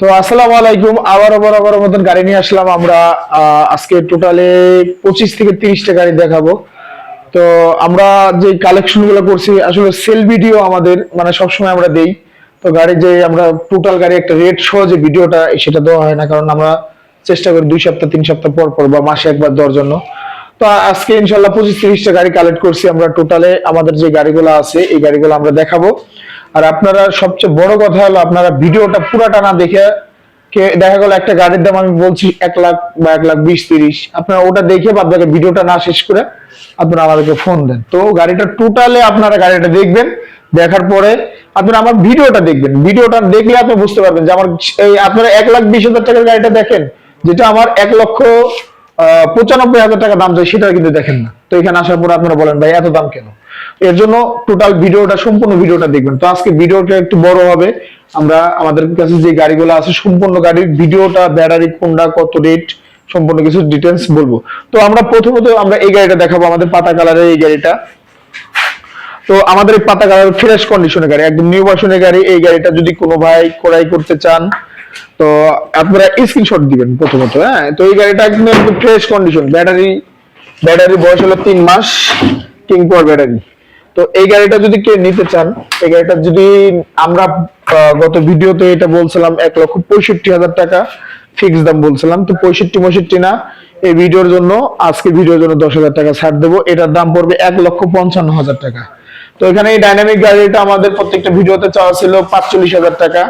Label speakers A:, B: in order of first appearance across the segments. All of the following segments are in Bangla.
A: তো আসসালামু আলাইকুম আবার আবার আবার মতন গাড়ি নিয়ে আসলাম। আমরা আজকে টোটালে পঁচিশ থেকে তিরিশটা গাড়ি দেখাবো। তো আমরা যে কালেকশনগুলো করছি, আসলে সেল ভিডিও আমাদের মানে সবসময় আমরা দেই। তো গাড়ি যে আমরা টোটাল গাড়ি, একটা রেট সহ যে ভিডিওটা সেটা দেওয়া হয় না, কারণ আমরা চেষ্টা করি দুই সপ্তাহ, তিন সপ্তাহ পর পর বা মাসে একবার দেওয়ার জন্য। তো আজকে ইনশাল্লাহ পঁচিশ তিরিশটা গাড়ি কালেক্ট করছি আমরা টোটালে আমাদের যে গাড়িগুলো আছে, এই গাড়িগুলো আমরা দেখাবো। আর আপনারা সবচেয়ে বড় কথা হলো আপনারা ভিডিওটা পুরাটা না দেখে দেখা গেল একটা গাড়ির দাম আমি বলছি এক লাখ বা এক লাখ বিশ, তিরিশ। আপনারা ওটা দেখে বাদ বাকি ভিডিওটা না শেষ করে আপনারা আমাদেরকে ফোন দেন। তো গাড়িটা টোটালে আপনারা গাড়িটা দেখবেন, দেখার পরে আপনারা আমার ভিডিওটা দেখবেন। ভিডিওটা দেখলে আপনি বুঝতে পারবেন যে আমার এই আপনারা এক লাখ বিশ হাজার টাকার গাড়িটা দেখেন, যেটা আমার এক লক্ষ পঁচানব্বই হাজার টাকা দাম চাই সেটা কিন্তু দেখেন না। তো এখানে আসার পর আপনারা বলেন, ভাই, এত দাম কেন? এর জন্য টোটাল ভিডিওটা, সম্পূর্ণ ভিডিওটা দেখবেন। তো আজকে ভিডিওটা একটু বড় হবে। আমরা আমাদের কাছে যে গাড়িগুলো আছে, সম্পূর্ণ গাড়ির ভিডিওটা ব্যাটারি কোনটা, কত রেট সম্পূর্ণ কিছু ডিটেলস বলব। তো আমরা প্রথমত আমরা এই গাড়িটা দেখাবো, আমাদের পাতা কালারের এই গাড়িটা। তো আমাদের এই পাতা কালার ফ্রেশ কন্ডিশনের গাড়ি, একদম নিউ ভার্সনের গাড়ি। এই গাড়িটা যদি কোনো ভাই ক্রয় করতে চান, তো আপনারা স্ক্রিনশট দিবেন প্রথমত হ্যাঁ? তো এই গাড়িটা একদম ফ্রেশ কন্ডিশন ব্যাটারি ব্যাটারি বয়স হলো তিন মাস কিং পাওয়ার ব্যাটারি তো এই গাড়িটা যদি কেউ নিতে চান, এই গাড়িটা যদি আমরা গত ভিডিওতে এটা বলছিলাম এক লক্ষ পঁয়ষট্টি হাজার টাকা ফিক্স দাম বলছিলাম, তো পঁয়ষট্টি মষট্টি না, এই ভিডিওর জন্য, আজকে ভিডিওর জন্য দশ হাজার টাকা ছাড় দেবো। এটার দাম পড়বে এক লক্ষ পঞ্চান্ন হাজার টাকা। তো এখানে এই ডাইনামিক গাড়িটা আমাদের প্রত্যেকটা ভিডিওতে চাওয়া ছিল পাঁচচল্লিশ হাজার টাকা।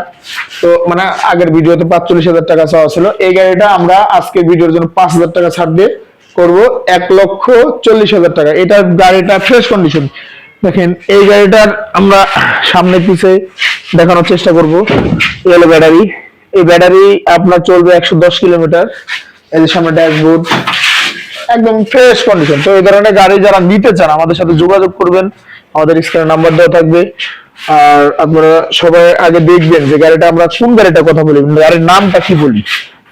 A: তো মানে আগের ভিডিওতে পাঁচচল্লিশ হাজার টাকা চাওয়া ছিল। এই গাড়িটা আমরা আজকের ভিডিওর জন্য পাঁচ হাজার টাকা ছাড় দিয়ে করব। এক লক্ষ চল্লিশ হাজার টাকা। এটা গাড়িটা ফ্রেশ কন্ডিশন দেখেন, এই গাড়িটার আমরা সামনে পিছে দেখানোর চেষ্টা করব। এই হলো ব্যাটারি এই ব্যাটারি আপনার চলবে একশো দশ কিলোমিটার। এই যে সামনে ড্যাশবোর্ড একদম ফ্রেশ কন্ডিশন তো এই ধরনের গাড়ি যারা নিতে চান, আমাদের সাথে যোগাযোগ করবেন। আমাদের স্ক্রিনে নাম্বার দেওয়া থাকবে। আর আপনারা সবাই আগে দেখবেন যে গাড়িটা আমরা কোন গাড়িটার কথা বলি গাড়ির নামটা কি বলি?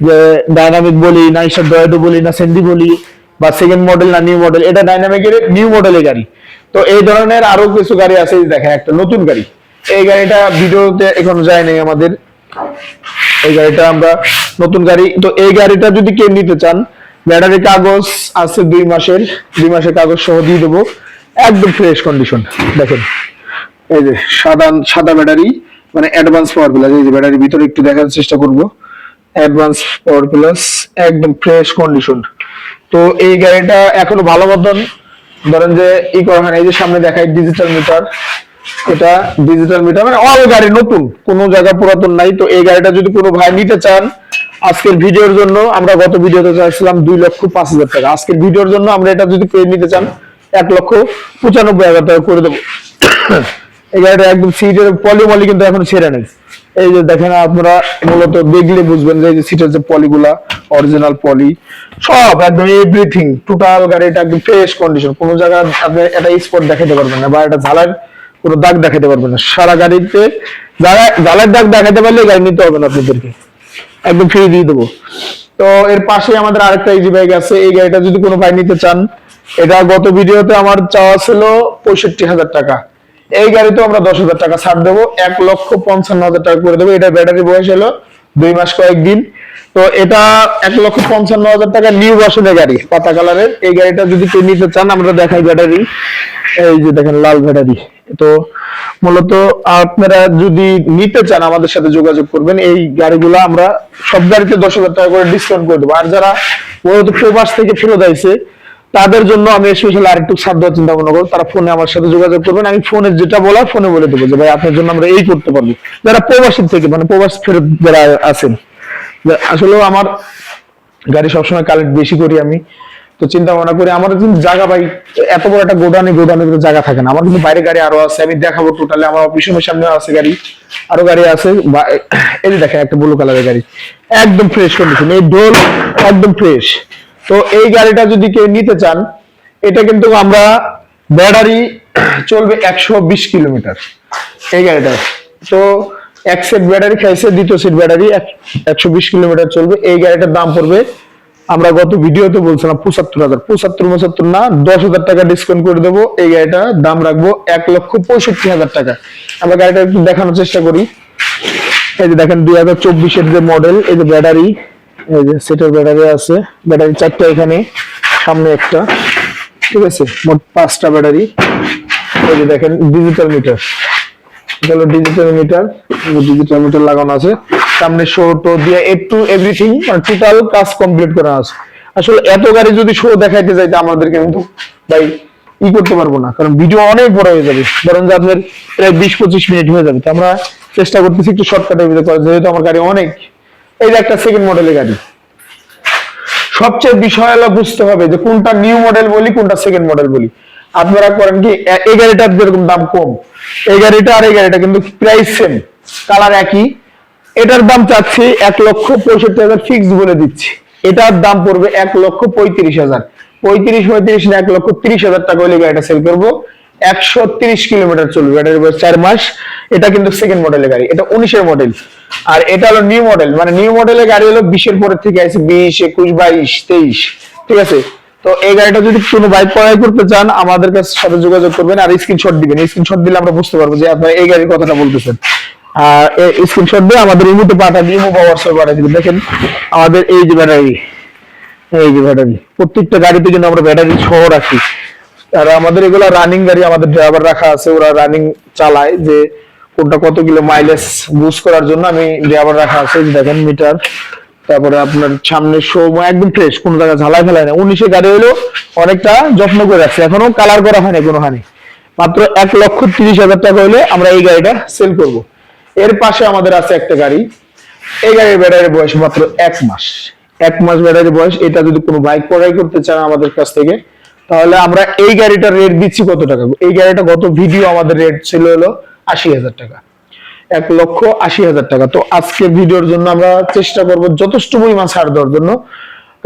A: যে ডাইনামিক বলি, না ঈশ্বর ডয়েডো বলি, না সেন্ডি বলি, বা সেকেন্ড মডেল না নিউ মডেল এটা ডাইনামিকের নিউ মডেলের গাড়ি। তো এই ধরনের আরও কিছু গাড়ি আছে দেখেন একটা নতুন গাড়ি। এই গাড়িটা ভিডিওতে এখনও যায় নাই আমাদের। এই গাড়িটা আমরা নতুন গাড়ি, তো এই গাড়িটা যদি কেউ নিতে চান ব্যাটারি কাগজ আছে দুই মাসের দুই মাসের কাগজ সহ দিয়ে দেবো। একদম ফ্রেশ কন্ডিশন দেখেন। এই যে সাদা সাদা ব্যাটারি মানে অ্যাডভান্স পাওয়ার প্লাস এই যে ব্যাটারির ভিতরে একটু দেখার চেষ্টা করব। অ্যাডভান্স পাওয়ার প্লাস একদম ফ্রেশ কন্ডিশন তো এই গাড়িটা এখনও ভালো মতন, ধরেন যে ই করা হয় এই যে সামনে দেখায় ডিজিটাল মিটার এটা ডিজিটাল মিটার মানে অল গাড়ি নতুন, কোনো জায়গা পুরাতন নাই। তো এই গাড়িটা যদি কোনো ভাই নিতে চান, আজকের ভিডিওর জন্য আমরা গত ভিডিওতে চাইছিলাম দুই লক্ষ পাঁচ হাজার টাকা। আজকের ভিডিওর জন্য আমরা এটা যদি পেয়ে নিতে চান এক লক্ষ পঁচানব্বই হাজার টাকা করে দেবো। এই গাড়িটা একদম সিটের পলিমলি কিন্তু এখন ছেড়ে নেই। এই যে দেখেন আপনারা মূলত দেখলে বুঝবেন যে সিটের যে পলিগুলা অরিজিনাল পলি সব একদম এভরিথিং টোটাল গাড়িটা একদম ফ্রেশ কন্ডিশন কোনো জায়গায় আপনি একটা স্পট দেখাতে পারবেন না বা একটা ঝালার কোনো দাগ দেখাতে পারবেন না। সারা গাড়িতে ঝালা- ঝালার দাগ দেখাতে পারলে গাড়ি নিতে হবে না আপনাদেরকে। একদম ফ্রি দিয়ে দেবো। তো এর পাশে আমাদের আরেকটা ইজি বাইক আছে। এই গাড়িটা যদি কোনো ভাই নিতে চান এটা গত ভিডিওতে আমার চাওয়া ছিল পঁয়ষট্টি হাজার টাকা। এই গাড়িতেও আমরা দশ হাজার টাকা ছাড় দেবো, এক লক্ষ পঞ্চান্ন হাজার টাকা করে দেবো। এটা ব্যাটারি বয়স হলো দুই মাস কয়েকদিন। তো এটা এক লক্ষ পঞ্চান্ন হাজার টাকা নিউ ভার্সনের গাড়ি, পাতা কালারের। এই গাড়িটা যদি কেউ নিতে চান, আমরা দেখাই ব্যাটারি। এই যে দেখেন, লাল ব্যাটারি। তো মূলত আপনারা যদি নিতে চান, আমাদের সাথে যোগাযোগ করবেন। এই গাড়িগুলো আমরা সব গাড়িতে দশ হাজার টাকা করে ডিসকাউন্ট করে দেবো। আর যারা প্রবাস থেকে ফেরত আইছে তাদের জন্য আমি স্পেশাল আরেকটু সাধ্য চিন্তা ভাবনা করব। তারা ফোনে আমার সাথে যোগাযোগ করবেন। আমি ফোনে যেটা বলা ফোনে বলে দেবো যে, ভাই, আপনার জন্য আমরা এই করতে পারব। যারা প্রবাসীর থেকে মানে প্রবাস ফেরত যারা আছেন, যে আসলেও আমার গাড়ি সবসময় কালেক্ট বেশি করি আমি। তো চিন্তা ভাবনা করি আমার কিন্তু জায়গা, ভাই, এত বড় একটা গোডাউনে গোডাউনে কিন্তু জায়গা থাকে না। আমার কিন্তু বাইরে গাড়ি আরও আছে, আমি দেখাবো টোটালি আমার অফিসের সামনে আছে গাড়ি, আরও গাড়ি আছে। এই দেখেন একটা ব্লু কালারের গাড়ি। একদম ফ্রেশ কন্ডিশন এই ডোল একদম ফ্রেশ তো এই গাড়িটা যদি কেউ নিতে চান, এটা কিন্তু আমরা ব্যাটারি চলবে একশো বিশ কিলোমিটার। এই গাড়িটা। তো এক সেট ব্যাটারি খাইছে, দ্বিতীয় সেট ব্যাটারি একশো বিশ কিলোমিটার চলবে। এই গাড়িটার দাম পড়বে, আমরা গত ভিডিওতে বলছিলাম পঁচাত্তর হাজার। পঁচাত্তর পঁচাত্তর না, দশ হাজার টাকা ডিসকাউন্ট করে দেবো। এই গাড়িটা দাম রাখব এক লক্ষ পঁয়ষট্টি হাজার টাকা। আমরা গাড়িটা একটু দেখানোর চেষ্টা করি। এই যে দেখেন, দুই হাজার চব্বিশের যে মডেল এই যে ব্যাটারি এই যে সেটার ব্যাটারি আছে। ব্যাটারি চারটা এখানে, সামনে একটা। ঠিক আছে? মোট পাঁচটা ব্যাটারি এই যে দেখেন ডিজিটাল মিটার এটা হলো ডিজিটাল মিটার ডিজিটাল মিটার লাগানো আছে। সামনে শো টো দিয়ে এ টু এভরিথিং মানে টোটাল কাজ কমপ্লিট করা আছে। আসলে এত গাড়ি যদি শো দেখাইতে যাইতে আমাদেরকে কিন্তু ভাই ই করতে পারব না। কারণ ভিডিও অনেক বড় হয়ে যাবে। ধরুন যে আপনার প্রায় বিশ পঁচিশ মিনিট হয়ে যাবে। তো আমরা চেষ্টা করতেছি একটু শর্টকাটের ভিতরে করার, যেহেতু আমার গাড়ি অনেক। এই যে একটা সেকেন্ড মডেলের গাড়ি। সবচেয়ে বিষয় হলো বুঝতে হবে যে কোনটা নিউ মডেল বলি, কোনটা সেকেন্ড মডেল বলি। আপনারা করেন কি এই গাড়িটার যেরকম দাম কম, এই গাড়িটা আর এই গাড়িটা কিন্তু প্রাইস সেম কালার একই। এটার দাম চাচ্ছি এক লক্ষ পঁয়ষট্টি হাজার ফিক্স বলে দিচ্ছি। এটার দাম পড়বে এক লক্ষ পঁয়ত্রিশ হাজার। পঁয়ত্রিশ পঁয়ত্রিশ এক লক্ষ তিরিশ হাজার টাকা হলে গাড়িটা সেল করব। একশো তিরিশ কিলোমিটার চলবে ব্যাটারি চার মাস। এটা কিন্তু সেকেন্ড মডেলের গাড়ি, এটা উনিশের মডেল আর এটা হলো নিউ মডেল মানে নিউ মডেলের গাড়ি হলো বিশের পরের থেকে আছে, বিশ, একুশ, বাইশ, তেইশ, ঠিক আছে? তো এই গাড়িটা যদি কোনো বাইক ক্রয় করতে চান, আমাদের কাছে সাথে যোগাযোগ করবেন আর স্ক্রিনশট দিবেন। স্ক্রিনশট দিলে আমরা বুঝতে পারব যে আপনারা এই গাড়ির কথাটা বলতেছেন। আর স্ক্রিনশট দিয়ে আমাদের ইমোতে পাঠা দিয়ে ইমো বা হোয়াটসঅ্যাপে পাঠিয়ে দিবেন। দেখেন, আমাদের এই যে ব্যাটারি এই যে ব্যাটারি প্রত্যেকটা গাড়িতে কিন্তু আমরা ব্যাটারি সহ রাখি। আর আমাদের এগুলা রানিং গাড়ি আমাদের ড্রাইভার রাখা আছে, ওরা রানিং চালায় যে কোনটা কত কিলো মাইলেজ বুস্ট করার জন্য আমি ড্রাইভার রাখা আছে দেখেন মিটার তারপরে আপনার সামনে শো একদম ফ্রেশ কোনো জায়গায় ঝালাই ফেলায় না উনিশে গাড়ি হলো অনেকটা যত্ন করে রাখছে। এখনও কালার করা হয়নি কোনো হানি মাত্র এক লক্ষ তিরিশ হাজার টাকা হলে আমরা এই গাড়িটা সেল করব। এর পাশে আমাদের আছে একটা গাড়ি। এই গাড়ির ব্যাটারির বয়স মাত্র এক মাস। এক মাস ব্যাটারি বয়স। এটা যদি কোনো বাইক ক্রয় করতে চান আমাদের কাছ থেকে তাহলে আমরা এই গাড়িটার রেট দিচ্ছি কত টাকা? এই গাড়িটা গত ভিডিও আমাদের রেট ছিল হলো আশি হাজার টাকা। এক লক্ষ আশি হাজার টাকা। তো আজকের ভিডিওর জন্য আমরা চেষ্টা করব যথেষ্ট পরিমাণ ছাড় দেওয়ার জন্য।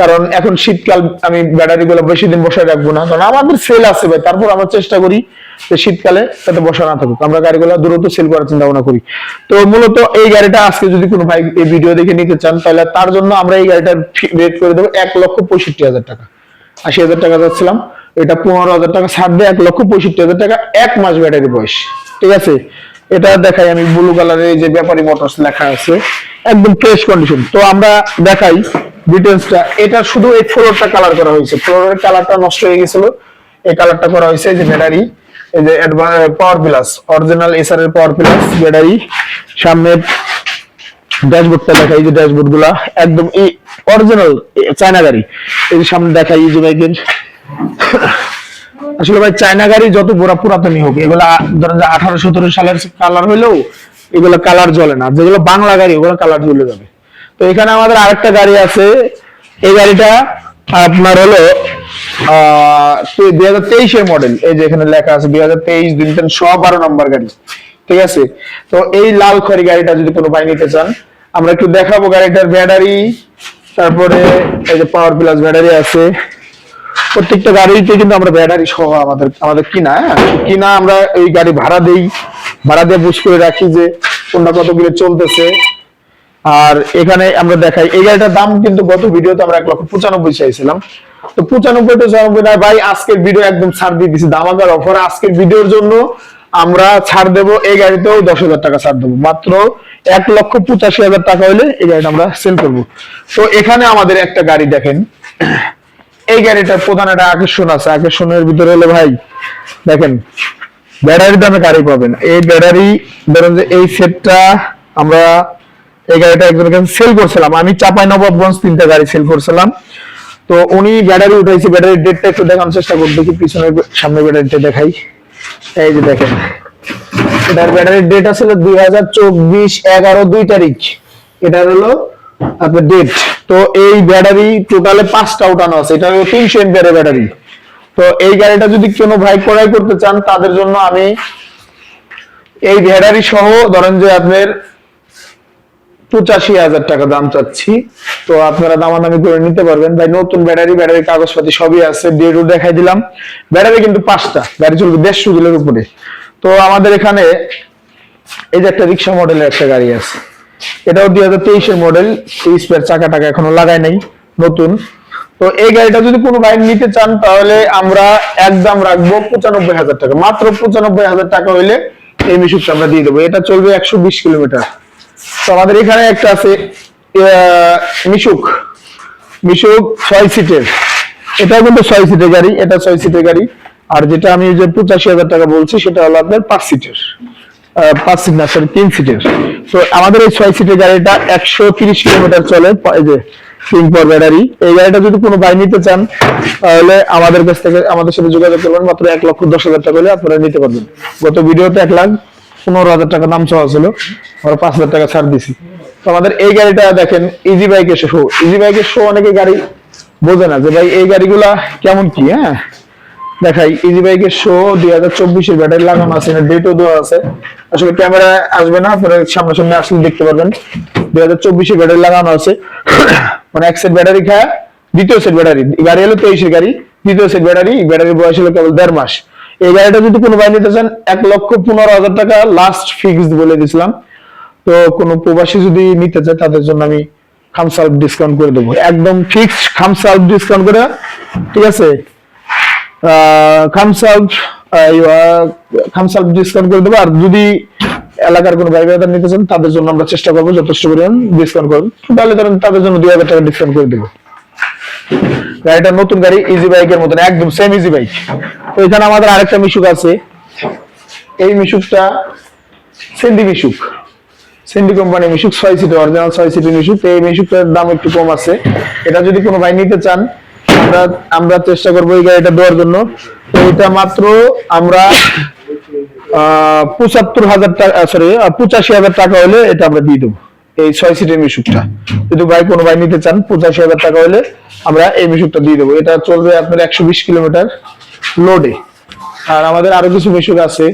A: কারণ এখন শীতকাল, আমি ব্যাটারি গুলো বেশি দিন বসায় রাখব না। কারণ আমাদের সেল আছে ভাই, তারপর আমরা চেষ্টা করি যে শীতকালে যাতে বসা না থাকুক। আমরা গাড়িগুলো দ্রুত সেল করার চিন্তা ভাবনা করি। তো মূলত এই গাড়িটা আজকে যদি কোনো ভাই এই ভিডিও দেখে নিতে চান, তাহলে তার জন্য আমরা এই গাড়িটার রেট করে দেবো এক লক্ষ পঁয়ষট্টি হাজার টাকা। আশি হাজার টাকা যাচ্ছিলাম। এটা পনেরো হাজার টাকা ছাড় দিয়ে এক লক্ষ পঁয়ষট্টি হাজার টাকা, এক মাস ব্যাটারি বয়স। ঠিক আছে? এটা দেখাই আমি ব্লু কালারের যে ব্যাপারী মোটরস লেখা আছে, একদম ফ্রেশ কন্ডিশন তো আমরা দেখাই ডিটেলসটা এটা শুধু এই ফ্লোরটা কালার করা হয়েছে। ফ্লোরের কালারটা নষ্ট হয়ে গেছিল। এই কালারটা করা হয়েছে যে ব্যাটারি এই যে পাওয়ার প্লাস অরিজিনাল এসআর এর পাওয়ার প্লাস ব্যাটারি সামনে ড্যাশবোর্ডটা দেখাই যে ড্যাশবোর্ডগুলা। একদম অরিজিনাল চায়না গাড়ি। এই সামনে দেখাই যে বাইকের আসলে ভাই চায়না গাড়ি যত বড় পুরাতনই হোক, এগুলা ধরেন যে আঠারো সতেরো সালের কালার হইলেও এগুলো কালার জ্বলে না। যেগুলো বাংলা গাড়ি, ওগুলো কালার জ্বলে যাবে। তো এখানে আমাদের আরেকটা গাড়ি আছে। এই গাড়িটা আপনার হলো দুই হাজার তেইশের মডেল এই যে এখানে লেখা আছে দুই হাজার তেইশ, দুই শ বারো নম্বর গাড়ি। ঠিক আছে? তো এই লাল খড়ি গাড়িটা যদি কোনো ভাই নিতে চান, আমরা একটু দেখাবো গাড়িটার ব্যাটারি তারপরে এই যে পাওয়ার প্লাস ব্যাটারি আছে। প্রত্যেকটা গাড়িতে কিন্তু আমরা ব্যাটারি সহ আমাদের আমাদের কিনা হ্যাঁ? কিনা আমরা এই গাড়ি ভাড়া দেই। ভাড়া দিয়ে বুঝ করে রাখি যে কোনটা কতগুলো চলতেছে। আর এখানে আমরা দেখাই, এই গাড়িটার দাম কিন্তু গত ভিডিওতে আমরা এক লক্ষ পঁচানব্বই চাইছিলাম। তো পঁচানব্বই তো চুরানব্বই ভাই, আজকের ভিডিও একদম ছাড় দিয়ে দিচ্ছি দামাকার অফার আজকের ভিডিওর জন্য আমরা ছাড় দেবো এই গাড়িতেও দশ হাজার টাকা ছাড় দেবো। মাত্র এক লক্ষ পঁচাশি হাজার টাকা হলে এই গাড়িটা আমরা সেল করব। তো এখানে আমাদের একটা গাড়ি দেখেন। এই গাড়িটার প্রধান একটা আকর্ষণ আছে। আকর্ষণের ভিতরে হলো ভাই, দেখেন ব্যাটারি দামে গাড়ি পাবেন। এই ব্যাটারি ধরেন যে এই সেটটা আমরা এই গাড়িটা একজনের কাছে সেল করছিলাম। আমি চাপাই নবাবগঞ্জ তিনটা গাড়ি সেল করছিলাম। তো উনি ব্যাটারি উঠাইছে ব্যাটারি ডেটটা একটু দেখানোর চেষ্টা করব। দেখি পিছনের সামনে ব্যাটারিটা দেখাই। এই যে দেখেন, এটার ব্যাটারির ডেট আছে দুই হাজার চব্বিশ এগারো দুই তারিখ। এটা হলো আপনার ডেট তো এই ব্যাটারি টোটালে পাঁচটা উঠানো আছে। এটা হলো তিনশো এমপিয়ারের ব্যাটারি তো এই গাড়িটা যদি কোনো ভাই ক্রয় করতে চান, তাদের জন্য আমি এই ব্যাটারি সহ, ধরেন যে আপনার পঁচাশি হাজার টাকা দাম চাচ্ছি। তো আপনারা দামাদামি করে নিতে পারবেন। ভাই, নতুন ব্যাটারি ব্যাটারি কাগজপাতি সবই আছে। ডেটও দেখাই দিলাম। ব্যাটারি কিন্তু পাঁচটা। গাড়ি চলবে দেড়শো কিলোর উপরে। তো আমাদের এখানে এই যে একটা রিক্সা মডেলের একটা গাড়ি আছে। এটাও দুই হাজার তেইশের মডেল। স্পেয়ার চাকা টাকা এখনও লাগাই নাই। নতুন। তো এই গাড়িটা যদি কোনো ভাই নিতে চান, তাহলে আমরা একদম রাখব পঁচানব্বই হাজার টাকা। মাত্র পঁচানব্বই হাজার টাকা হইলে এই মিশুকটা আমরা দিয়ে দেবো। এটা চলবে একশো বিশ কিলোমিটার। তো আমাদের এখানে একটা আছে মিশুক। মিশুক ছয় সিটের। এটাও কিন্তু ছয় সিটের গাড়ি, এটা ছয় সিটের গাড়ি। আর যেটা আমি যে পঁচাশি হাজার টাকা বলছি, সেটা হলো আপনার পাঁচ সিটের। পাঁচ সিট না সরি তিন সিটের। তো আমাদের এই ছয় সিটের গাড়িটা একশো তিরিশ কিলোমিটার চলে যে তিন পর ব্যাটারি এই গাড়িটা যদি কোনো ভাই নিতে চান, তাহলে আমাদের কাছ থেকে আমাদের সাথে যোগাযোগ করবেন। মাত্র এক লক্ষ দশ হাজার টাকা হলে আপনারা নিতে পারবেন। গত ভিডিওতে এক লাখ পনেরো হাজার টাকা দাম চাওয়া ছিল, আমরা পাঁচ হাজার টাকা ছাড় দিছি। তো আমাদের এই গাড়িটা দেখেন ইজি বাইকের শো ইজি বাইকের শো অনেকে গাড়ি বোঝে না যে, ভাই, এই গাড়িগুলা কেমন কি হ্যাঁ? দেখাই ইজি বাইকের শো দুই হাজার চব্বিশের ব্যাটারি লাগানো আছে ডেটও দেওয়া আছে। আসলে ক্যামেরা আসবে না, আপনারা সামনাসামনি আসলে দেখতে পারবেন। দুই হাজার চব্বিশের ব্যাটারি লাগানো আছে। মানে এক সেট ব্যাটারি খায়, দ্বিতীয় সেট ব্যাটারি। গাড়ি হলো তেইশের গাড়ি, দ্বিতীয় সেট ব্যাটারি, ব্যাটারির বয়স হলো কেবল দেড় মাস। এই গাড়িটা যদি কোনো ভাই নিতে চান, এক লক্ষ পনেরো হাজার টাকা লাস্ট ফিক্সড বলে দিছিলাম তো কোনো প্রবাসী যদি নিতে চায়, তাদের জন্য আমি ডিসকাউন্ট করে দেবো। একদম ডিসকাউন্ট করে, ঠিক আছে? ডিসকাউন্ট করে দেবো। আর যদি এলাকার কোনো ভাই নিতে চান, তাদের জন্য আমরা চেষ্টা করব যথেষ্ট পরিমাণ ডিসকাউন্ট করব তাহলে ধরেন তাদের জন্য দুই হাজার টাকা ডিসকাউন্ট করে দেবো। গাড়িটা নতুন গাড়ি ইজি মতন একদম সেম ইজি বাইক তো এখানে আমাদের আরেকটা মিশুক আছে। এই মিশুকটা সেন্ডি মিশুক। সেন্ডি কোম্পানি মিশুক ছয় অরিজিনাল ছয় মিশুক। এই মিশুকটার দাম একটু কম আছে। এটা যদি কোনো ভাই নিতে চান আমরা আমরা চেষ্টা করব এই গাড়িটা দেওয়ার জন্য। তো এটা মাত্র আমরা আহ, পঁচাত্তর হাজার টাকা সরি পঁচাশি হাজার টাকা হলে এটা আমরা দিয়ে দেবো। এই ছয় সিটের মিশুকটা। যদি ভাই কোনো ভাই নিতে চান পঁচাশি হাজার টাকা হলে আমরা এই মিশুকটা দিয়ে দেবো। এটা চলবে আপনার একশো বিশ কিলোমিটার লোডে আর আমাদের আরও কিছু মিশুক আছে।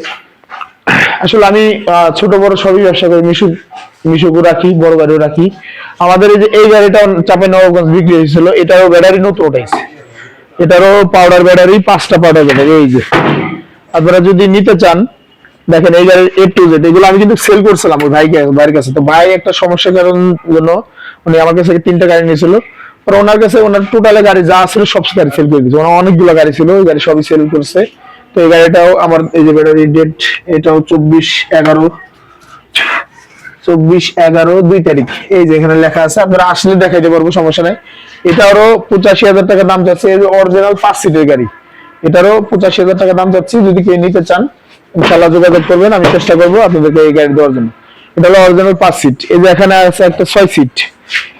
A: আসলে আমি ছোট বড় সবই ব্যবসা করি। মিশুক, মিশুকও রাখি, বড় গাড়িও রাখি। আমাদের এই যে, এই গাড়িটা চাপে নবাবগঞ্জ বিক্রি হয়েছিল, এটারও ব্যাটারি নতুন উঠাইছে এটারও পাউডার ব্যাটারি পাঁচটা পাউডার ব্যাটারি এই যে। আপনারা যদি নিতে চান দেখেন, এই গাড়ির এ টু জেড এগুলো আমি কিন্তু সেল করছিলাম ওই ভাইকে ভাইয়ের কাছে। তো ভাই একটা সমস্যার কারণ জন্য উনি আমার কাছে তিনটা গাড়ি নিয়েছিল। পর ওনার কাছে ওনার টোটালে গাড়ি যা ছিল সব গাড়ি সেল করে দিয়েছে। ওনার অনেকগুলো গাড়ি ছিল, ওই গাড়ি সবই সেল করছে। তো এই গাড়িটাও আমার, এই যে ব্যাটারি ডেট এটাও চব্বিশ এগারো চব্বিশ এগারো দুই তারিখ। এই যে এখানে লেখা আছে, আপনারা আসলে দেখাইতে পারব, সমস্যা নাই। এটারও পঁচাশি হাজার টাকা দাম যাচ্ছে অরিজিনাল পাঁচ সিটের গাড়ি। এটারও পঁচাশি হাজার টাকা দাম যাচ্ছে, যদি কেউ নিতে চান ইনশাল্লাহ যোগাযোগ করবেন, আমি চেষ্টা করব আপনাদেরকে এই গাড়ি দেওয়ার জন্য। এটা হলো অরিজিনাল পাঁচ সিট এই যে এখানে আছে একটা ছয় সিট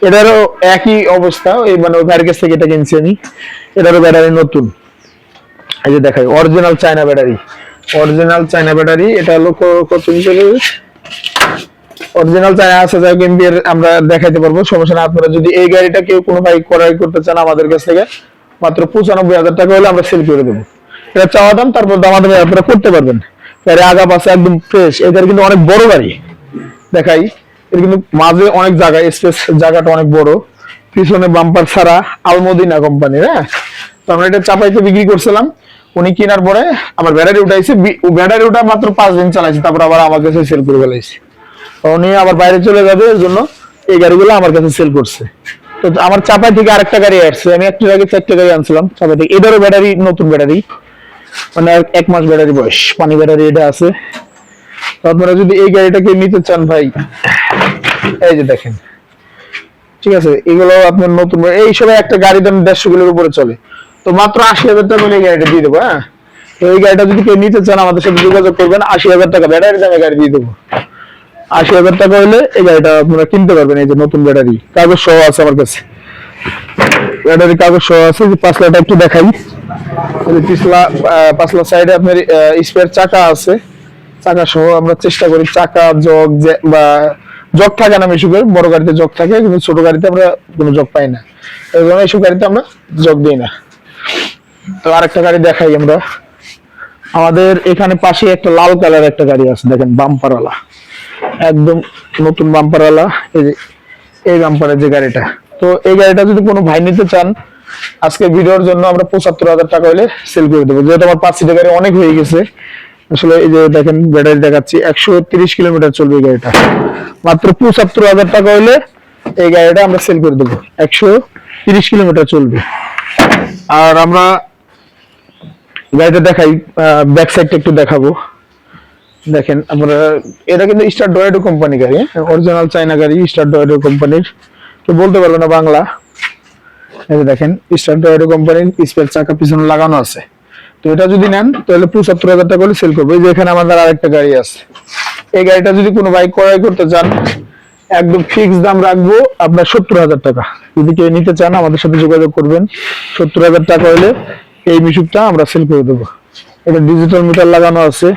A: এটারও একই অবস্থা, এই মানে ভাইয়ের কাছ থেকে এটা কিনছি আমি। এটারও ব্যাটারি নতুন। এই যে দেখাই original China battery original China battery এটা হলো কত হিসেবে অরিজিনাল চায়না আছে, যাই এমবি এর আমরা দেখাইতে পারব, সমস্যা না আপনারা যদি এই গাড়িটা কেউ কোনো ভাই ক্রয় করতে চান আমাদের কাছ থেকে, মাত্র পঁচানব্বই হাজার টাকা হলে আমরা সেল করে দেবো। এটা চাওয়া দাম, তারপর দামাদামি আপনারা করতে পারবেন। গাড়ি আগা পাশে একদম ফ্রেশ এই কিন্তু অনেক বড় গাড়ি। দেখাই। এর কিন্তু মাঝে অনেক জায়গা স্পেস জায়গাটা অনেক বড়। পিছনে বাম্পার ছাড়া আলমদিনা কোম্পানির হ্যাঁ? তো আমরা এটা চাপাইতে বিক্রি করছিলাম। উনি কেনার পরে আমার ব্যাটারি উঠাইছে। ব্যাটারি উঠা মাত্র পাঁচ দিন চালাইছে। তারপর আবার আমার কাছে সেল করে ফেলাইছে। উনি আবার বাইরে চলে যাবে, এর জন্য এই গাড়িগুলো আমার কাছে সেল করছে। তো আমার চাপাই থেকে আরেকটা গাড়ি আসছে। আমি একটা আগে চারটে গাড়ি আনছিলাম। চাপাই থেকে। এটারও ব্যাটারি নতুন ব্যাটারি মানে এক- মাস ব্যাটারি বয়স, পানি ব্যাটারি এটা আছে। আপনারা যদি এই গাড়িটাকে নিতে চান ভাই, এই যে দেখেন। ঠিক আছে, এগুলো আপনার নতুন এই সময় একটা গাড়ি দাম দেড়শো কিলোর উপরে চলে। তো মাত্র আশি হাজার টাকা এই গাড়িটা দিয়ে দেবো হ্যাঁ? তো এই গাড়িটা যদি কেউ নিতে চান, আমাদের সাথে যোগাযোগ করবেন, আশি হাজার টাকা ব্যাটারি দামে গাড়ি দিয়ে দেবো। আশি হাজার টাকা হলে এই গাড়িটা আপনারা কিনতে পারবেন, এই যে নতুন ব্যাটারি। কাগজ সহ আছে আমার কাছে। ব্যাটারি কাগজ সহ আছে যে পাঁচলাটা একটু দেখাই। পিছলা সাইডে আপনার স্পেয়ার চাকা আছে। চাকা সহ আমরা চেষ্টা করি চাকা, জগ বা জগ থাকে না বড় গাড়িতে জগ থাকে, কিন্তু ছোট গাড়িতে আমরা কোনো জগ পাই না। এইসব গাড়িতে আমরা জগ দিই না। তো আরেকটা গাড়ি দেখাই আমরা। আমাদের এখানে পাশে একটা লাল কালার একটা গাড়ি আছে, দেখেন, বাম্পারওয়ালা। একদম নতুন বাম্পারওয়ালা, এই যে, এই বাম্পারের যে গাড়িটা। তো এই গাড়িটা যদি কোনো ভাই নিতে চান আজকে ভিডিওর জন্য আমরা পঁচাত্তর হাজার টাকা হলে সেল করে দেবো। যেহেতু আমার পাঁচ সিটের অনেক হয়ে গেছে, আসলে এই যে দেখেন ব্যাটারি দেখাচ্ছি, একশো তিরিশ কিলোমিটার চলবে গাড়িটা। মাত্র পঁচাত্তর হাজার টাকা হলে এই গাড়িটা আমরা সেল করে দেবো। একশো তিরিশ কিলোমিটার চলবে। আর আমরা গাড়িটা দেখাই ব্যাক সাইডটা একটু দেখাবো। দেখেন, আমরা, এটা কিন্তু স্টার ডয়েডো কোম্পানি গাড়ি অরিজিনাল চাইনা গাড়ি স্টার ডয়েডো কোম্পানির কেউ বলতে পারবে না বাংলা। এই যে দেখেন স্টার ডয়েডো কোম্পানির স্পেয়ার চাকা পিছনে লাগানো আছে। তো এটা যদি নেন, তাহলে পঁচাত্তর হাজার টাকা সেল করব। এই যে এখানে আমাদের আরেকটা গাড়ি আছে। এই গাড়িটা যদি কোনো বাইক ক্রয় করতে চান, একদম ফিক্স দাম রাখব আপনার সত্তর হাজার টাকা। যদি কেউ নিতে চান, আমাদের সাথে যোগাযোগ করবেন। সত্তর হাজার টাকা হলে এই মিশুকটা আমরা সেল করে দেবো। এটা ডিজিটাল মিটার লাগানো আছে।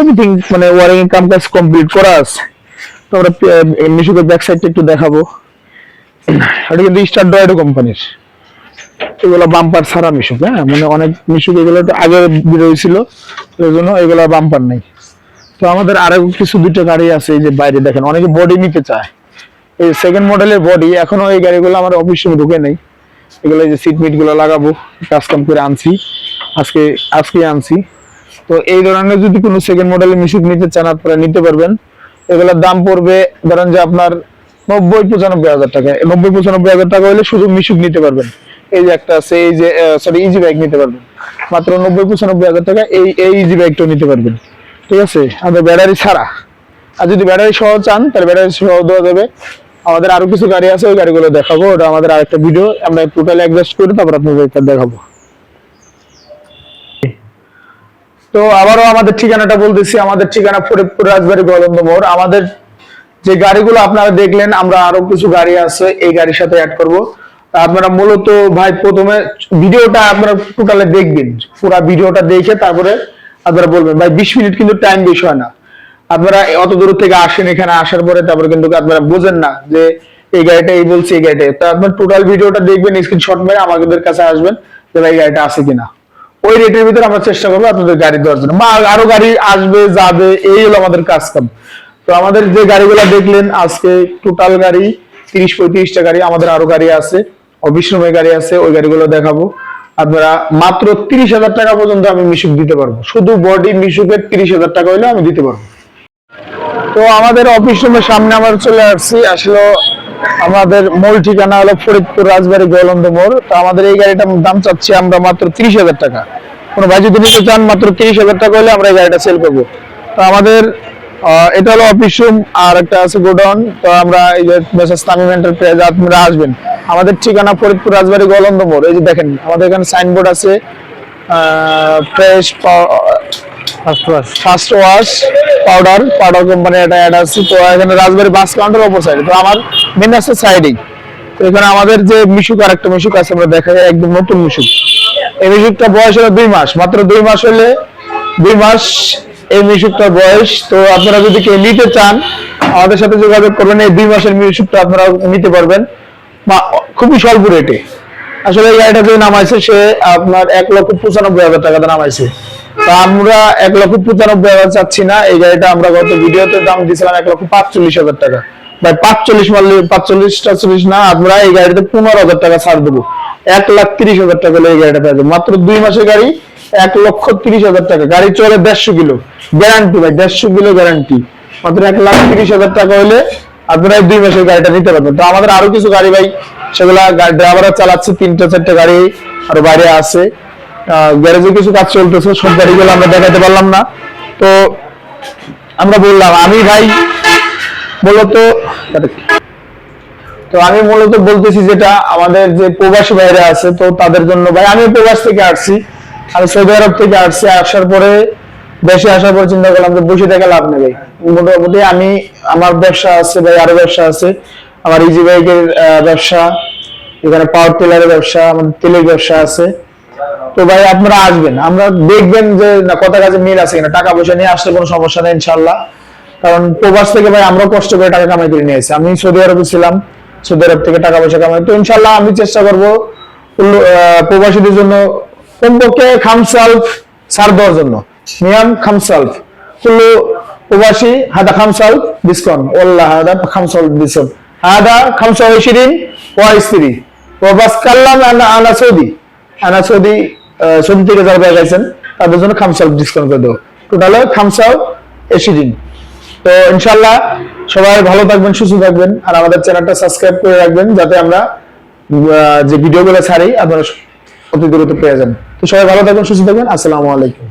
A: এভরিথিং মানে ওয়ারিং কাম কাজ কমপ্লিট করা আছে। তো আমরা মিশুকের ব্যাক সাইডটা একটু দেখাবো। এটা কিন্তু স্টার ডয়েডো কোম্পানির এগুলো বাম্পার ছাড়া মিশুক হ্যাঁ? মানে অনেক মিশুক, এগুলো তো আগে বেরোয়েছিল ওই জন্য এগুলো বাম্পার নেই। তো আমাদের আরও কিছু দুটো গাড়ি আছে, এই যে বাইরে দেখেন, অনেকে বডি নিতে চায়। এই সেকেন্ড মডেলের বডি এখনও এই গাড়িগুলো আমার অফিসে ঢুকে নেই। এগুলো যে সিট মিটগুলো লাগাবো কাস্টম করে আনছি, আজকে আজকে আনছি। তো এই ধরনের যদি কোনো সেকেন্ড মডেলের মিশুক নিতে চান, আপনারা নিতে পারবেন। এগুলোর দাম পড়বে, ধরেন যে আপনার নব্বই পঁচানব্বই হাজার টাকা। নব্বই পঁচানব্বই হাজার টাকা হলে শুধু মিশুক নিতে পারবেন। এই যে একটা আছে, এই যে সরি ইজি বাইক নিতে পারবেন। মাত্র নব্বই, পঁচানব্বই হাজার টাকা এই এই ইজি বাইকটা নিতে পারবেন। ঠিক আছে? আমাদের ব্যাটারি ছাড়া। আর যদি ব্যাটারি সহ চান, তাহলে ব্যাটারি সহ দেওয়া যাবে। আমাদের আরও কিছু গাড়ি আছে, ওই গাড়িগুলো দেখাবো। ওটা আমাদের আরেকটা ভিডিও আমরা টোটাল অ্যাডজাস্ট করে তারপর আপনাদেরকে দেখাবো। তো আবারও আমাদের ঠিকানাটা বলতেছি। আমাদের ঠিকানা ফরিদপুর, রাজবাড়ি গোলন্দ মোড়। আমাদের যে গাড়িগুলো আপনারা দেখলেন, আমরা আরও কিছু গাড়ি আছে, এই গাড়ির সাথে অ্যাড করব। আপনারা মূলত ভাই প্রথমে ভিডিওটা আপনারা টোটালে দেখবেন, পুরো ভিডিওটা দেখে তারপরে আপনারা বলবেন, ভাই, বিশ মিনিট কিন্তু টাইম বেশি হয় না। আপনারা অত দূর থেকে আসেন এখানে, আসার পরে তারপরে কিন্তু আপনারা বোঝেন না যে এই গাড়িটা এই বলছে, এই গাড়িটা। তো আপনার টোটাল ভিডিওটা দেখবেন স্ক্রিনশট মেরে আমাদের কাছে আসবেন যে ভাই গাড়িটা আছে কিনা। ওই রেটের ভিতরে আমরা চেষ্টা করব আপনাদের গাড়ি দেওয়ার জন্য। বা আরও গাড়ি আসবে, যাবে, এই হলো আমাদের কাজ কাম। তো আমাদের যে গাড়িগুলো দেখলেন, আজকে টোটাল গাড়ি তিরিশ পঁয়ত্রিশটা গাড়ি, আমাদের আরও গাড়ি আছে। অফিস গাড়ি আছে, ওই গাড়িগুলো দেখাবো। আপনারা মাত্র তিরিশ হাজার টাকা পর্যন্ত আমি মিশুক দিতে পারব। শুধু বডি মিশুকের তিরিশ হাজার টাকা হইলে আমি দিতে পারব। তো আমাদের অফিস রুমের সামনে আমরা চলে আসছি। আসলে আমাদের মূল ঠিকানা হলো ফরিদপুর রাজবাড়ি গোলন্দ মোড়। তো আমাদের এই গাড়িটার দাম চাচ্ছি আমরা মাত্র তিরিশ হাজার টাকা। কোনো ভাই যদি নিতে চান, মাত্র তিরিশ হাজার টাকা হলে আমরা এই গাড়িটা সেল করব। তো আমাদের এটা হলো অফিস রুম আর একটা আছে গোডাউন। তো আমরা এই যে মেসাজ তামিম এন্টারপ্রাইজ আপনারা আসবেন। আমাদের ঠিকানা ফরিদপুর রাজবাড়ি গোলন্দ মোড় এই যে দেখেন আমাদের এখানে সাইনবোর্ড আছে fresh first wash powder powder company একটা অ্যাড আছে। তো এখানে রাজবাড়ি বাস কাউন্টার অপর সাইডে তো আমার মেন আছে সাইডেই তো এখানে আমাদের যে মিশুক আর একটা মিশুক আছে আমরা দেখা যায় একদম নতুন মিশুক। এই মিশুকটা বয়স হলো দুই মাস মাত্র দুই মাস হলে দুই মাস এই মিশুকটার বয়স। তো আপনারা যদি কেউ নিতে চান আমাদের সাথে যোগাযোগ করবেন এই দুই মাসের মিশুকটা আপনারা নিতে পারবেন। বা খুবই স্বল্প রেটে আসলে এই গাড়িটা যে নামাইছে, সে আপনার এক লক্ষ পঁচানব্বই হাজার টাকাতে নামাইছে। তা আমরা এক লক্ষ পঁচানব্বই হাজার চাচ্ছি না। এই গাড়িটা আমরা গত ভিডিওতে দাম দিয়েছিলাম এক লক্ষ পাঁচচল্লিশ হাজার টাকা। ভাই, পাঁচচল্লিশ পাঁচচল্লিশ না, আমরা এই গাড়িতে পনেরো হাজার টাকা ছাড় দেবো। এক লাখ তিরিশ হাজার টাকা হলে এই গাড়িটা পেয়ে মাত্র দুই মাসের গাড়ি, এক লক্ষ তিরিশ হাজার টাকা। গাড়ি চলে দেড়শো কিলো। গ্যারান্টি ভাই, দেড়শো কিলো গ্যারান্টি মাত্র এক লাখ তিরিশ হাজার টাকা হলে আপনারা দুই মাসের গাড়িটা নিতে পারবেন। তো আমাদের আরও কিছু গাড়ি ভাই, সেগুলা ড্রাইভাররা চালাচ্ছে, তিনটা চারটা গাড়ি আরও বাইরে আছে। গ্যারেজে কিছু কাজ চলতেছে, সব গাড়িগুলো আমরা দেখাতে পারলাম না। তো আমরা বললাম, আমি ভাই মূলত তো আমি মূলত বলতেছি যেটা, আমাদের যে প্রবাসী ভাইরা আছে, তো তাদের জন্য ভাই আমি প্রবাস থেকে আসছি। আমি সৌদি আরব থেকে আসছি, আসার পরে দেশে আসার পর চিন্তা করলাম যে বসে থেকে লাভ নেই মোটামুটি আমি আমার ব্যবসা আছে ভাই, আরও ব্যবসা আছে। আমার ইজি বাইকের ব্যবসা, এখানে পাওয়ার টিলারের ব্যবসা আমাদের তেলের ব্যবসা আছে। তো ভাই, আপনারা আসবেন, আমরা দেখবেন যে না কথা কাজে মিল আছে কিনা। টাকা পয়সা নিয়ে আসলে কোনো সমস্যা নেই ইনশাল্লাহ কারণ প্রবাস থেকে ভাই আমরা কষ্ট করে টাকা কামাই করে নিয়ে এসেছি আমি সৌদি আরবে ছিলাম, সৌদি আরব থেকে টাকা পয়সা কামাই। তো ইনশাল্লাহ আমি চেষ্টা করব প্রবাসীদের জন্য কমপক্ষে খামসালফ ছাড় দেওয়ার জন্য। নিয়ম প্রবাসী হাদা ওল্লাহ হাদা হাদা কাল্লাম আনা আনা সৌদি। আনা সৌদি সৌদি থেকে যারা বাইরে গেছেন তাদের জন্য করে দেবো। তো ইনশাল্লাহ সবাই ভালো থাকবেন, সুস্থ থাকবেন, আর আমাদের চ্যানেলটা সাবস্ক্রাইব করে রাখবেন, যাতে আমরা যে ভিডিওগুলো ছাড়ি, আপনারা অতি দ্রুত পেয়ে যান। তো সবাই ভালো থাকবেন, সুস্থ থাকবেন। আসসালামু আলাইকুম।